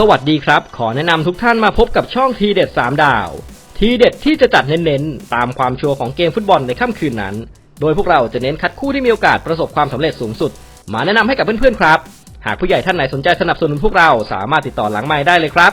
สวัสดีครับ ขอแนะนำทุกท่านมาพบกับช่องทีเด็ด 3 ดาว ทีเด็ดที่จะจัดเน้นๆ ตามความชัวร์ของเกมฟุตบอลในค่ำคืนนั้น โดยพวกเราจะเน้นคัดคู่ที่มีโอกาสประสบความสำเร็จสูงสุด มาแนะนำให้กับเพื่อนๆครับ หากผู้ใหญ่ท่านไหนสนใจสนับสนุนพวกเราสามารถติดต่อหลังไม้ได้เลยครับ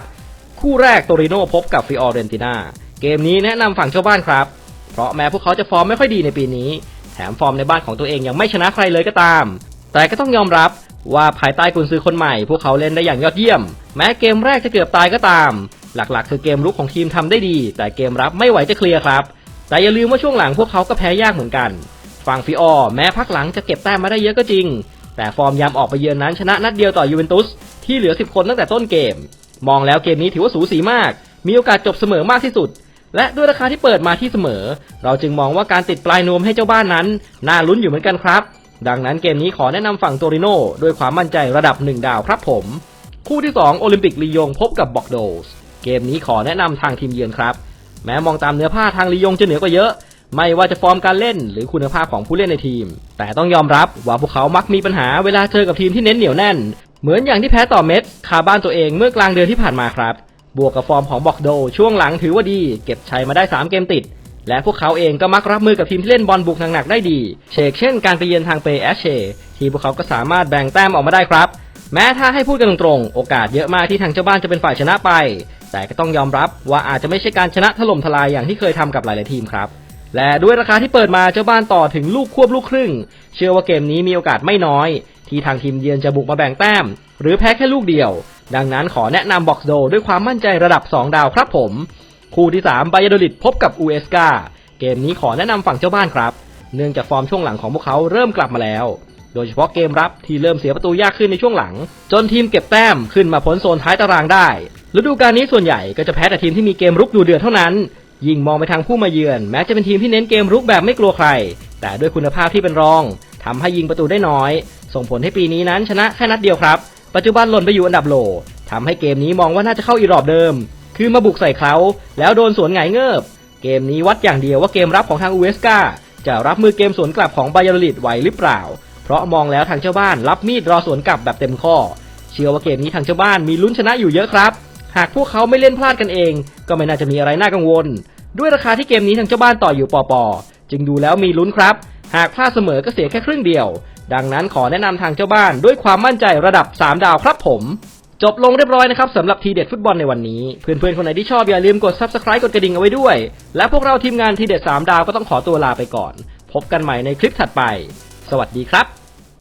คู่แรกโตริโนพบกับฟิออเรนตินาเกมนี้แนะนำฝั่งเจ้าบ้านครับ เพราะแม้พวกเขาจะฟอร์มไม่ค่อยดีในปีนี้ แถมฟอร์มในบ้านของตัวเองยังไม่ชนะใครเลยก็ตาม แต่ก็ต้องยอมรับ ว่าภายใต้กุนซือคนใหม่พวกเขาเล่นได้อย่างยอดเยี่ยม แม้เกมแรกจะเกือบตายก็ตาม หลักๆ คือเกมรุกของทีมทำได้ดี แต่เกมรับไม่ไหวจะเคลียร์ครับ แต่อย่าลืมว่าช่วงหลังพวกเขาก็แพ้ยากเหมือนกันฝั่งฟิออร์แม้พักหลังจะเก็บแต้มมาได้เยอะก็จริง แต่ฟอร์มยามออกไปเยือนนั้นชนะนัดเดียวต่อยูเวนตุสที่เหลือ 10 คนตั้งแต่ต้นเกม มองแล้วเกมนี้ถือว่าสูสีมาก มีโอกาสจบเสมอมากที่สุด และด้วยราคาที่เปิดมาที่เสมอ เราจึงมองว่าการติดปลายนวมให้เจ้าบ้านนั้น น่าลุ้นอยู่เหมือนกันครับ ดังนั้นเกมนี้ขอแนะนำฝั่งโตริโนด้วยความมั่นใจระดับ 1 ดาวครับผม คู่ที่ 2 โอลิมปิกลียงพบกับบอกโดส เกมนี้ขอแนะนำทางทีมเยือนครับ แม้มองตามเนื้อผ้าทางลียงจะเหนือกว่าเยอะ ไม่ว่าจะฟอร์มการเล่นหรือคุณภาพของผู้เล่นในทีม แต่ต้องยอมรับว่าพวกเขามักมีปัญหาเวลาเจอกับทีมที่เน้นเหนียวแน่น เหมือนอย่างที่แพ้ต่อเมสคาบ้านตัวเองเมื่อกลางเดือนที่ผ่านมาครับ บวกกับฟอร์มของบอกโด ช่วงหลังถือว่าดี เก็บชัยมาได้ 3 เกมติด และพวกเขาเองก็มักรับมือกับทีมที่เล่นบอลบุกหนักๆได้ดีเชกเช่นการไปเยือนทางเปแอชเชที่พวกเขาก็สามารถแบ่งแต้มออกมาได้ครับ แม้ถ้าให้พูดกันตรงๆ โอกาสเยอะมากที่ทางเจ้าบ้านจะเป็นฝ่ายชนะไป แต่ก็ต้องยอมรับว่าอาจจะไม่ใช่การชนะถล่มทลายอย่างที่เคยทำกับหลายๆทีมครับ และด้วยราคาที่เปิดมาเจ้าบ้านต่อถึงลูกควบลูกครึ่ง เชื่อว่าเกมนี้มีโอกาสไม่น้อย ที่ทางทีมเยือนจะบุกมาแบ่งแต้ม หรือแพ้แค่ลูกเดียว ดังนั้นขอแนะนำบ็อกซ์โดด้วยความมั่นใจระดับ 2 ดาวครับผม คู่ที่3ไบยาโดลิดพบกับอูเอสกาเกมนี้ขอแนะนำฝั่งเจ้าบ้านครับ เนื่องจากฟอร์มช่วงหลังของพวกเขาเริ่มกลับมาแล้ว โดยเฉพาะเกมรับที่เริ่มเสียประตูยากขึ้นในช่วงหลัง จนทีมเก็บแต้มขึ้นมาพ้นโซนท้ายตารางได้ ฤดูกาลนี้ส่วนใหญ่ก็จะแพ้แต่ทีมที่มีเกมรุกดูเดือดเท่านั้น ยิ่งมองไปทางผู้มาเยือน แม้จะเป็นทีมที่เน้นเกมรุกแบบไม่กลัวใคร แต่ด้วยคุณภาพที่เป็นรองทำให้ยิงประตูได้น้อย ส่งผลให้ปีนี้นั้นชนะแค่นัดเดียวครับ ปัจจุบันหล่นไปอยู่อันดับโลทำให้เกมนี้มองว่าน่าจะเข้าอีรอบเดิม คือมาบุกใส่เขาแล้วโดนสวนหงายเงิบ เกมนี้วัดอย่างเดียวว่าเกมรับของทางอูเวสกาจะรับมือเกมสวนกลับของไบยาลิดไหวหรือเปล่า เพราะมองแล้วทางเจ้าบ้านรับมีดรอสวนกลับแบบเต็มข้อ เชื่อว่าเกมนี้ทางเจ้าบ้านมีลุ้นชนะอยู่เยอะครับ หากพวกเขาไม่เล่นพลาดกันเอง ก็ไม่น่าจะมีอะไรน่ากังวล ด้วยราคาที่เกมนี้ทางเจ้าบ้านต่ออยู่ปอปอจึงดูแล้วมีลุ้นครับ หากพลาดเสมอก็เสียแค่ครึ่งเดียว ดังนั้นขอแนะนำทางเจ้าบ้านด้วยความมั่นใจระดับ 3 ดาวครับผม จบลงเรียบร้อยนะครับสำหรับทีเด็ดฟุตบอลในวันนี้ เพื่อนๆ คนไหนที่ชอบอย่าลืมกด subscribe กดกระดิ่งเอาไว้ด้วย และพวกเราทีมงานทีเด็ด 3 ดาวก็ต้องขอตัวลาไปก่อน พบกันใหม่ในคลิปถัดไป สวัสดีครับ